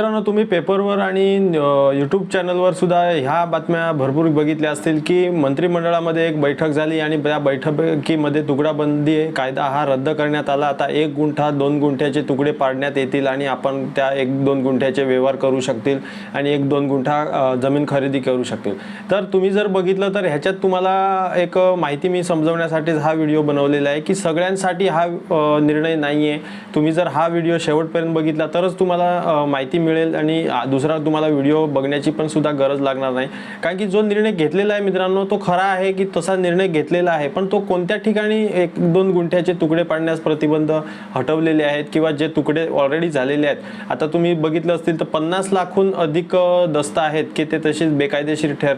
मित्रांनो तुम्ही पेपरवर आणि यूट्यूब चॅनलवर सुद्धा ह्या बातम्या भरपूर बघितल्या असतील की मंत्रिमंडळामध्ये एक बैठक झाली आणि त्या बैठकीमध्ये तुकडाबंदी कायदा हा रद्द करण्यात आला. आता एक गुंठा दोन गुंठ्याचे तुकडे पाडण्यात येतील आणि आपण त्या एक दोन गुंठ्याचे व्यवहार करू शकतील आणि एक दोन गुंठा जमीन खरेदी करू शकतील. तर तुम्ही जर बघितलं तर ह्याच्यात तुम्हाला एक माहिती मी समजवण्यासाठीच हा व्हिडिओ बनवलेला आहे की सगळ्यांसाठी हा निर्णय नाही आहे तुम्ही जर हा व्हिडिओ शेवटपर्यंत बघितला तरच तुम्हाला माहिती मिळेल मिळेल आणि दुसरा तुम्हाला व्हिडिओ बघण्याची पण सुद्धा गरज लागणार नाही. कारण की जो निर्णय घेतलेला आहे मित्रांनो तो खरा आहे की तसा निर्णय घेतलेला आहे पण तो कोणत्या ठिकाणी एक दोन गुंठ्याचे तुकडे पाडण्यास प्रतिबंध हटवलेले आहेत किंवा जे तुकडे ऑलरेडी झालेले आहेत? आता तुम्ही बघितलं असतील तर पन्नास लाखहून अधिक दस्ता दस्त आहेत की ते तसेच बेकायदेशीर ठे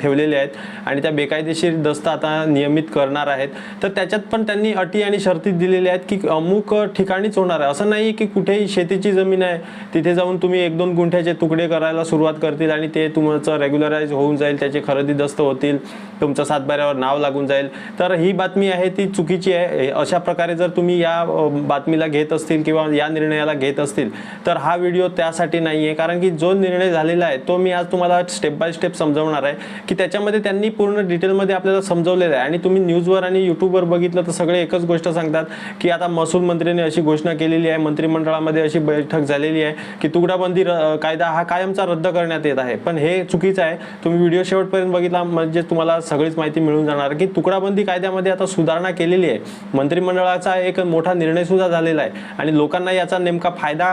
ठेवलेले आहेत आणि त्या बेकायदेशीर दस्त आता नियमित करणार आहेत. तर त्याच्यात पण त्यांनी अटी आणि शर्ती दिलेल्या आहेत की अमुक ठिकाणीच होणार आहे. असं नाही की कुठेही शेतीची जमीन आहे तिथे जाऊन तुम्ही एक दोन गुंठ्याचे तुकडे करायला सुरुवात करतील आणि ते तुमचं रेग्युलराईज होऊन जाईल त्याचे खरेदी दस्त होतील तुमचं सातबाऱ्यावर नाव लागून जाईल. तर ही बातमी आहे ती चुकीची आहे. अशा प्रकारे जर तुम्ही या बातमीला घेत असतील किंवा या निर्णयाला घेत असतील तर हा व्हिडिओ त्यासाठी नाही आहे कारण की जो निर्णय झालेला आहे तो मी आज तुम्हाला स्टेप बाय स्टेप समजवणार आहे की त्याच्यामध्ये त्यांनी पूर्ण डिटेलमध्ये आपल्याला समजवलेलं आहे. आणि तुम्ही न्यूजवर आणि यूट्यूबवर बघितलं तर सगळे एकच गोष्ट सांगतात की आता महसूल मंत्र्यांनी अशी घोषणा केलेली आहे मंत्रिमंडळामध्ये अशी बैठक झालेली आहे की तुकडा र- कायदा हा कायमचा रद्द करण्यात येत आहे. पण हे चुकीचं आहे. तुम्ही व्हिडिओ शेवटपर्यंत बघितला म्हणजे तुम्हाला सगळीच माहिती मिळून जाणार. की तुकडाबंदी कायद्यामध्ये आता सुधारणा केलेली आहे. मंत्रिमंडळाचा एक मोठा निर्णय सुद्धा झालेला आहे. आणि लोकांना याचा नेमका फायदा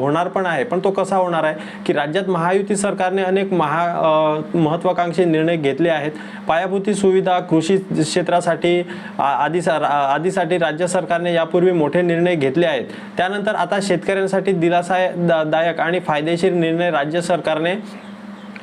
होणार पण आहे. पण तो कसा होणार आहे? की राज्यात महायुती सरकारने अनेक महा महत्वाकांक्षी निर्णय घेतले आहेत. पायाभूती सुविधा कृषी क्षेत्रासाठी आ- आदी सा- आदीसाठी राज्य सरकारने यापूर्वी मोठे निर्णय घेतले आहेत. त्यानंतर आता शेतकऱ्यांसाठी दिलासादायक आणि फायदेशीर निर्णय राज्य सरकारने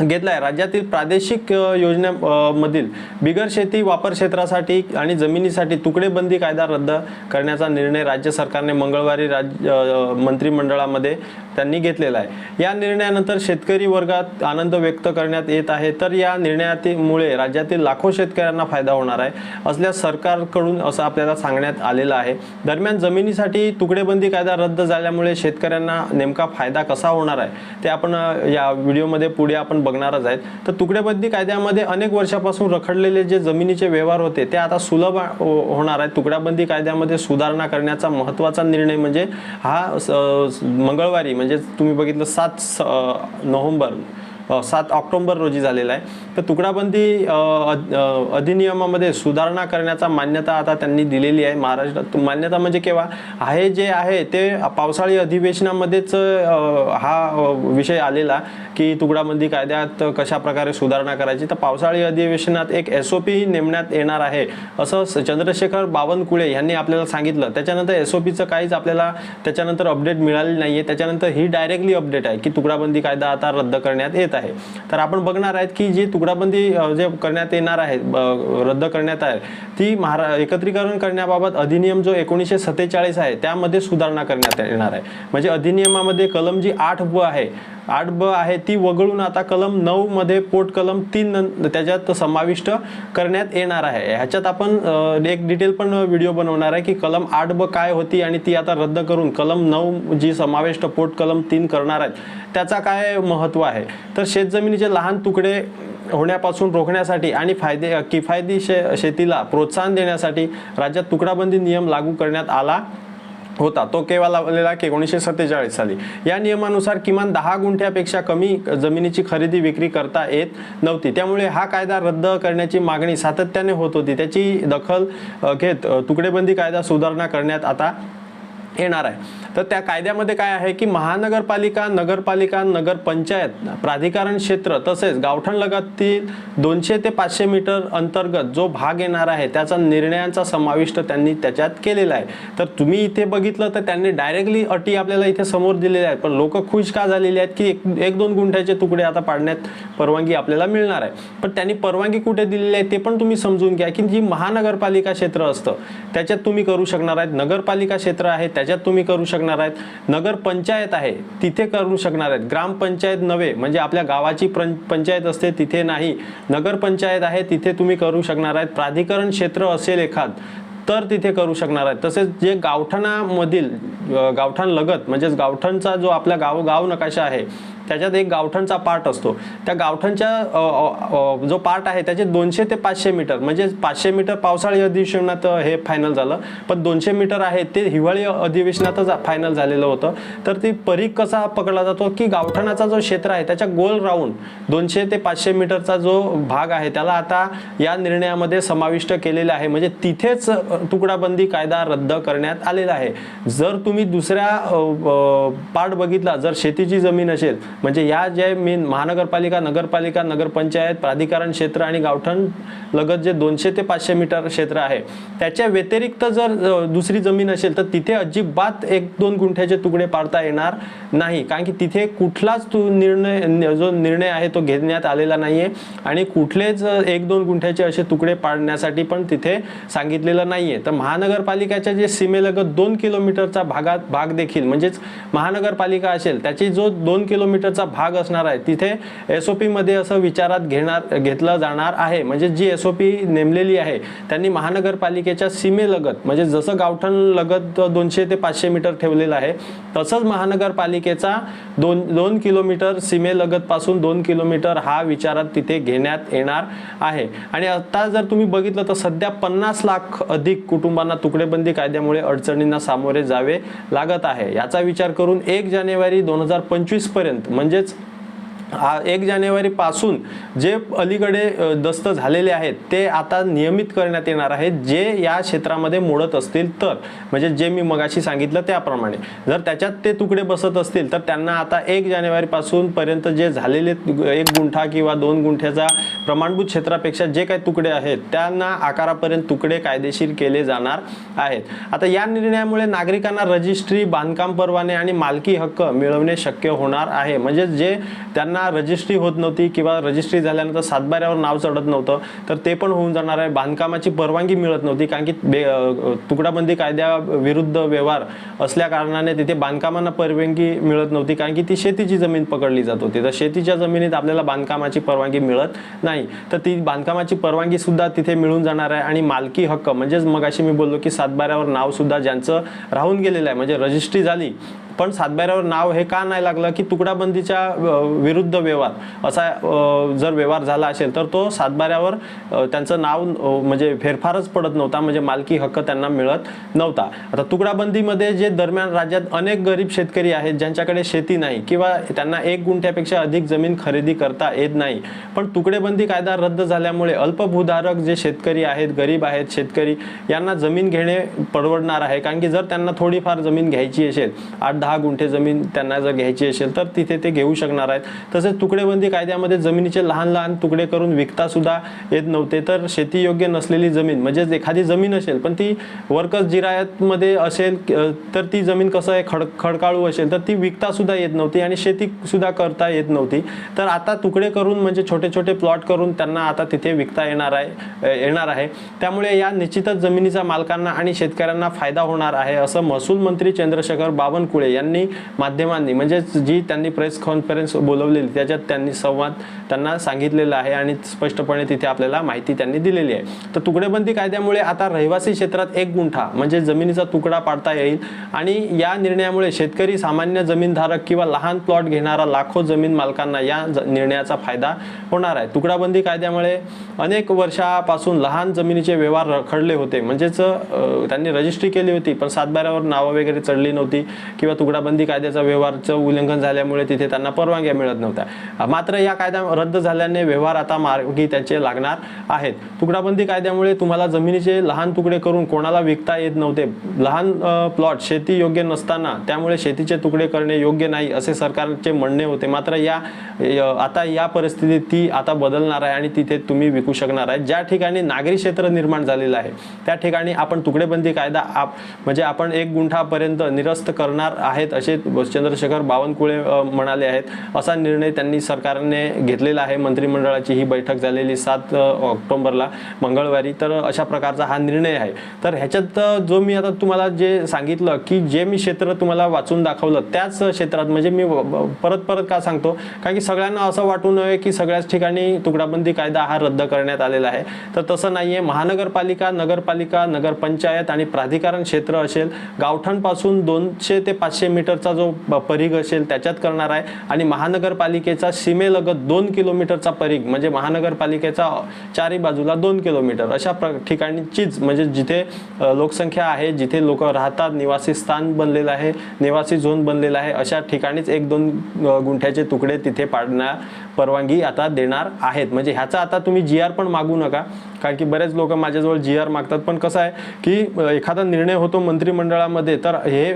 घेतला आहे राज्यातील प्रादेशिक योजनेमधील योजना मधील बिगर शेती वापर क्षेत्रासाठी आणि जमिनीसाठी तुकडेबंदी कायदा रद्द करण्याचा निर्णय राज्य सरकारने मंगळवारी राज्य मंत्रिमंडळामध्ये त्यांनी घेतलेला आहे. या निर्णयानंतर शेतकरी वर्गात आनंद व्यक्त करण्यात येत आहे. तर या निर्णयामुळे राज्यातील लाखो शेतकऱ्यांना फायदा होणार आहे असल्यास सरकारकडून असं आपल्याला सांगण्यात आलेलं आहे. दरम्यान जमिनीसाठी तुकडेबंदी कायदा रद्द झाल्यामुळे शेतकऱ्यांना नेमका फायदा कसा होणार आहे ते आपण या व्हिडिओमध्ये पुढे आपण बघणारच आहेत. तर तुकडेबंदी कायद्यामध्ये अनेक वर्षापासून रखडलेले जे जमिनीचे व्यवहार होते ते आता सुलभ होणार आहेत. तुकड्याबंदी कायद्यामध्ये सुधारणा करण्याचा महत्त्वाचा निर्णय म्हणजे हा स- मंगळवारी म्हणजे तुम्ही बघितलं सात स- नोव्हेंबर सात ऑक्टोबर रोजी झालेला आहे. तर तुकडाबंदी अधिनियमामध्ये सुधारणा करण्याचा मान्यता आता त्यांनी दिलेली आहे महाराष्ट्रात. मान्यता म्हणजे केव्हा? आहे जे आहे ते पावसाळी अधिवेशनामध्येच हा विषय आलेला की तुकडाबंदी कायद्यात कशा प्रकारे सुधारणा करायची. तर पावसाळी अधिवेशनात एक एस ओ पी नेमण्यात येणार आहे. असं चंद्रशेखर बावनकुळे यांनी आपल्याला सांगितलं. त्याच्यानंतर एस ओ पीचं काहीच आपल्याला त्याच्यानंतर अपडेट मिळाली नाही आहे त्याच्यानंतर ही डायरेक्टली अपडेट आहे की तुकडाबंदी कायदा आता रद्द करण्यात येत आहे. तर आपण बघणार आहेत की जी तुकडाबंदी जे करण्यात येणार आहे रद्द करण्यात आहे ती महारा एकत्रीकरण करण्याबाबत अधिनियम जो एकोणीसशे सत्तेचाळीस आहे त्यामध्ये सुधारणा करण्यात येणार आहे. म्हणजे अधिनियमामध्ये कलम जी आठ ब आहे आठ ब आहे ती वगळून आता कलम नऊ मध्ये पोट कलम तीन त्याच्यात समाविष्ट करण्यात येणार आहे. ह्याच्यात आपण एक डिटेल पण व्हिडिओ बनवणार आहे की कलम आठ ब काय होती आणि ती आता रद्द करून कलम नऊ जी समाविष्ट पोट कलम तीन करणार आहेत त्याचा काय महत्त्व आहे? तर शेतजमिनीचे लहान तुकडे होण्यापासून रोखण्यासाठी आणि फायदे किफायती शे शेतीला प्रोत्साहन देण्यासाठी राज्यात तुकडाबंदी नियम लागू करण्यात आला होता. तो केव्हा लावलेला की एकोणीसशे सत्तेचाळीस साली. या नियमानुसार किमान दहा गुंठ्यापेक्षा कमी जमिनीची खरेदी विक्री करता येत नव्हती. त्यामुळे हा कायदा रद्द करण्याची मागणी सातत्याने होत होती. त्याची दखल घेत तुकडेबंदी कायदा सुधारणा करण्यात आता येणार आहे. तर त्या कायद्यामध्ये काय आहे की महानगरपालिका नगरपालिका नगरपंचायत प्राधिकरण क्षेत्र तसेच गावठण लगातील दोनशे ते पाचशे मीटर अंतर्गत जो भाग येणार आहे त्याचा निर्णयांचा समाविष्ट त्यांनी त्याच्यात केलेला आहे. तर तुम्ही इथे बघितलं तर त्यांनी डायरेक्टली अटी आपल्याला इथे समोर दिलेल्या आहेत. पण लोक खुश का झालेले आहेत की एक एक दोन गुंठ्याचे तुकडे आता पाडण्यात परवानगी आपल्याला मिळणार आहे. पण त्यांनी परवानगी कुठे दिलेली आहे ते पण तुम्ही समजून घ्या की जी महानगरपालिका क्षेत्र असतं त्याच्यात तुम्ही करू शकणार आहेत. नगरपालिका क्षेत्र आहे त्याच्यात तुम्ही करू शकणार आहेत. नगर पंचायत आहे तिथे करू शकणार आहेत. ग्रामपंचायत नव्हे म्हणजे आपल्या गावाची प्रं- पंचायत असते तिथे नाही. नगरपंचायत आहे तिथे तुम्ही करू शकणार आहेत. प्राधिकरण क्षेत्र असेल एखाद तर तिथे करू शकणार आहेत. तसेच जे गावठाणामधील अ, गावठाण लगत म्हणजेच गावठाणचा जो आपला गाव गाव नकाशा आहे त्याच्यात एक गावठणचा पार्ट असतो. त्या गावठणच्या जो पार्ट आहे त्याचे दोनशे ते पाचशे मीटर म्हणजे पाचशे मीटर पावसाळी अधिवेशनात हे फायनल झालं. पण दोनशे मीटर आहे ते हिवाळी अधिवेशनातच फायनल झालेलं होतं. तर ती परीख कसा पकडला जातो की गावठणाचा जो क्षेत्र आहे त्याच्या गोल राऊंड दोनशे ते पाचशे मीटरचा जो भाग आहे त्याला आता या निर्णयामध्ये समाविष्ट केलेला आहे. म्हणजे तिथेच तुकडाबंदी कायदा रद्द करण्यात आलेला आहे. जर तुम्ही दुसऱ्या पार्ट बघितला जर शेतीची जमीन असेल म्हणजे या जे मेन महानगरपालिका नगरपालिका नगरपंचायत प्राधिकरण क्षेत्र आणि गावठण लगत जे दोनशे ते पाचशे मीटर क्षेत्र आहे त्याच्या व्यतिरिक्त जर दुसरी जमीन असेल तर तिथे अजिबात एक दोन गुंठ्याचे तुकडे पाडता येणार नाही. कारण की तिथे कुठलाच तू निर्णय जो निर्णय आहे तो घेण्यात आलेला नाहीये आणि कुठलेच एक दोन गुंठ्याचे असे तुकडे पाडण्यासाठी पण तिथे सांगितलेलं नाहीये. तर महानगरपालिकेच्या जे सीमेलगत दोन किलोमीटरचा भागात भाग देखील म्हणजेच महानगरपालिका असेल त्याची जो दोन किलोमीटर किलोमीटरचा भाग असणार आहे. तिथे एस ओ पीमध्ये असं विचारात घेणार घेतलं जाणार आहे. म्हणजे जी एस ओ पी नेमलेली आहे त्यांनी महानगरपालिकेच्या सीमेलगत म्हणजे जसं गावठण लगत दोनशे ते पाचशे मीटर ठेवलेलं आहे तसंच महानगरपालिकेचा दोन दोन किलोमीटर सीमेलगतपासून दोन किलोमीटर हा विचारात तिथे घेण्यात येणार आहे. आणि आता जर तुम्ही बघितलं तर सध्या पन्नास लाख अधिक कुटुंबांना तुकडेबंदी कायद्यामुळे अडचणींना सामोरे जावे लागत आहे. याचा विचार करून एक जानेवारी दोन हजार पंचवीसपर्यंत म्हणजेच एक जानेवारीपासून जे अलीकडे दस्त झालेले आहेत ते आता नियमित करण्यात येणार आहेत. जे या क्षेत्रामध्ये मोडत असतील तर म्हणजे जे मी मगाशी सांगितलं त्याप्रमाणे. जर त्याच्यात ते तुकडे बसत असतील तर त्यांना आता एक जानेवारीपासून पर्यंत जे झालेले एक गुंठा किंवा दोन गुंठ्याचा प्रमाणभूत क्षेत्रापेक्षा जे काही तुकडे आहेत त्यांना आकारापर्यंत तुकडे कायदेशीर केले जाणार आहेत. आता या निर्णयामुळे नागरिकांना रजिस्ट्री बांधकाम परवाने आणि मालकी हक्क मिळवणे शक्य होणार आहे. म्हणजे जे त्यांना रजिस्ट्री होत नव्हती किंवा रजिस्ट्री झाल्यानंतर सातबाऱ्यावर नाव चढत नव्हतं तर ते पण होऊन जाणार आहे. बांधकामाची परवानगी मिळत नव्हती कारण की बे- तुकडाबंदी कायद्या विरुद्ध व्यवहार असल्या कारणाने तिथे बांधकामांना परवानगी मिळत नव्हती कारण की ती शेतीची जमीन पकडली जात होती. तर शेतीच्या जमिनीत आपल्याला बांधकामाची परवानगी मिळत नाही. तर ती बांधकामाची परवानगी सुद्धा तिथे मिळून जाणार आहे आणि मालकी हक्क म्हणजेच मगाशी मी बोललो की सातबाऱ्यावर नाव सुद्धा ज्यांचं राहून गेलेलं आहे म्हणजे रजिस्ट्री झाली पण सातबाऱ्यावर नाव हे का नाही लागलं की तुकडाबंदीच्या विरुद्ध व्यवहार असा जर व्यवहार झाला असेल तर तो सातबाऱ्यावर त्यांचं नाव म्हणजे फेरफारच पडत नव्हता म्हणजे मालकी हक्क त्यांना मिळत नव्हता. आता तुकडाबंदीमध्ये जे दरम्यान राज्यात अनेक गरीब शेतकरी आहेत ज्यांच्याकडे शेती नाही किंवा त्यांना एक गुंठ्यापेक्षा अधिक जमीन खरेदी करता येत नाही पण तुकडेबंदी कायदा रद्द झाल्यामुळे अल्पभूधारक जे शेतकरी आहेत गरीब आहेत शेतकरी यांना जमीन घेणे परवडणार आहे कारण की जर त्यांना थोडीफार जमीन घ्यायची असेल आठ दहा गुंठे जमीन त्यांना जर घ्यायची असेल तर तिथे ते घेऊ शकणार आहेत. तसेच तुकडेबंदी कायद्यामध्ये जमिनीचे लहान लहान तुकडे करून विकता सुद्धा येत नव्हते. तर शेती योग्य नसलेली जमीन म्हणजेच एखादी जमीन असेल पण ती वर्कर्स जिरायतमध्ये असेल तर ती जमीन कसं आहे खड खडकाळू असेल तर ती विकता सुद्धा येत नव्हती आणि शेती सुद्धा करता येत नव्हती. तर आता तुकडे करून म्हणजे छोटे छोटे प्लॉट करून त्यांना आता तिथे विकता येणार आहे येणार आहे. त्यामुळे या निश्चितच जमिनीचा मालकांना आणि शेतकऱ्यांना फायदा होणार आहे असं महसूल मंत्री चंद्रशेखर बावनकुळे यांनी माध्यमांनी म्हणजेच जी त्यांनी प्रेस कॉन्फरन्स बोलवलेली त्याच्यात त्यांनी संवाद त्यांना सांगितलेला आहे आणि स्पष्टपणे तिथे आपल्याला माहिती त्यांनी दिलेली आहे. तर तुकडेबंदी कायद्यामुळे आता रहिवासी क्षेत्रात एक गुंठा म्हणजे जमिनीचा तुकडा पाडता येईल आणि या निर्णयामुळे शेतकरी सामान्य जमीनधारक किंवा लहान प्लॉट घेणारा लाखो जमीन मालकांना या ज- निर्णयाचा फायदा होणार आहे. तुकडाबंदी कायद्यामुळे अनेक वर्षापासून लहान जमिनीचे व्यवहार रखडले होते. म्हणजेच त्यांनी रजिस्ट्री केली होती पण सातबाऱ्यावर नावं वगैरे चढली नव्हती किंवा तुकडाबंदी कायद्याचा व्यवहारचं उल्लंघन झाल्यामुळे तिथे त्यांना परवानग्या मिळत नव्हत्या. मात्र या कायदा रद्द झाल्याने व्यवहार आता मार्गी त्याचे लागणार आहेत. तुकडाबंदी कायद्यामुळे तुम्हाला जमिनीचे लहान तुकडे करून कोणाला विकता येत नव्हते. लहान प्लॉट शेती योग्य नसताना त्यामुळे शेतीचे तुकडे करणे योग्य नाही असे सरकारचे म्हणणे होते. मात्र या य- आता या परिस्थितीत ती आता बदलणार आहे आणि तिथे तुम्ही विकू शकणार आहे. ज्या ठिकाणी नागरी क्षेत्र निर्माण झालेलं आहे त्या ठिकाणी आपण तुकडेबंदी कायदा आप म्हणजे आपण एक गुंठापर्यंत निरस्त करणार आहेत असे चंद्रशेखर बावनकुळे म्हणाले आहेत. असा निर्णय त्यांनी सरकारने घेतलेला आहे. मंत्रिमंडळाची ही बैठक झालेली सात ऑक्टोबरला मंगळवारी. तर अशा प्रकारचा हा निर्णय आहे. तर ह्याच्यात जो मी आता तुम्हाला जे सांगितलं की जे मी क्षेत्र तुम्हाला वाचून दाखवलं त्याच क्षेत्रात म्हणजे मी परत परत का सांगतो? कारण की सगळ्यांना असं वाटू नये की सगळ्याच ठिकाणी तुकडाबंदी कायदा हा रद्द करण्यात आलेला आहे. तर तसं नाही आहे महानगरपालिका नगरपालिका नगरपंचायत आणि प्राधिकरण क्षेत्र असेल गावठाणपासून दोनशे ते पाचशे मीटरचा जो परीघ असेल त्याच्यात करणार आहे. आणि महानगरपालिकेचा सीमेलगत दोन किलोमीटरचा परीघ म्हणजे महानगरपालिकेचा चारी बाजूला दोन किलोमीटर अशा प्र ठिकाणीचीच म्हणजे जिथे लोकसंख्या आहे जिथे लोक राहतात निवासी स्थान बनलेलं आहे निवासी झोन बनलेला आहे अशा ठिकाणीच एक दोन गुंठ्याचे तुकडे तिथे पाडण्या परवानगी आता देणार आहेत. म्हणजे ह्याचा आता तुम्ही जी आर पण मागू नका. कारण की बरेच लोक माझ्याजवळ जी आर मागतात. पण कसं आहे की एखादा निर्णय होतो मंत्रिमंडळामध्ये तर हे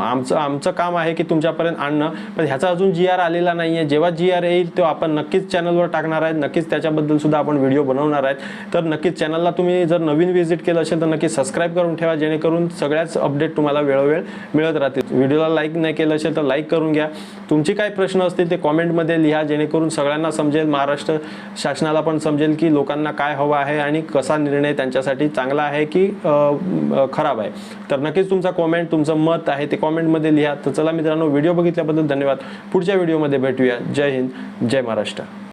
आमचं आमचं काम आहे की तुमच्यापर्यंत आणणं. पण ह्याचा अजून जी आर आलेला नाही आहे जेव्हा जी आर येईल तो आपण नक्कीच चॅनलवर टाकणार आहेत. नक्कीच त्याच्याबद्दल सुद्धा आपण व्हिडिओ बनवणार आहेत. तर नक्कीच चॅनलला तुम्ही जर नवीन व्हिजिट केलं असेल तर नक्की सबस्क्राईब करून ठेवा. जेणेकरून सगळ्याच अपडेट तुम्हाला वेळोवेळ मिळत राहतील. व्हिडिओला लाईक नाही केलं असेल तर लाईक करून घ्या. तुमचे काय प्रश्न असतील ते कॉमेंटमध्ये लिहा. जेणेकरून सगळ्यांना समजेल महाराष्ट्र शासनाला पण समजेल की लोकांना काय हवं आहे आणि कसा निर्णय त्यांच्यासाठी चांगला आहे की खराब आहे. तर नक्कीच तुमचा कॉमेंट तुमचं मत आहे ते कॉमेंटमध्ये लिहा. तर चला मित्रांनो व्हिडिओ बघितल्याबद्दल धन्यवाद. पुढच्या व्हिडिओमध्ये भेटूया. जय हिंद जय महाराष्ट्र.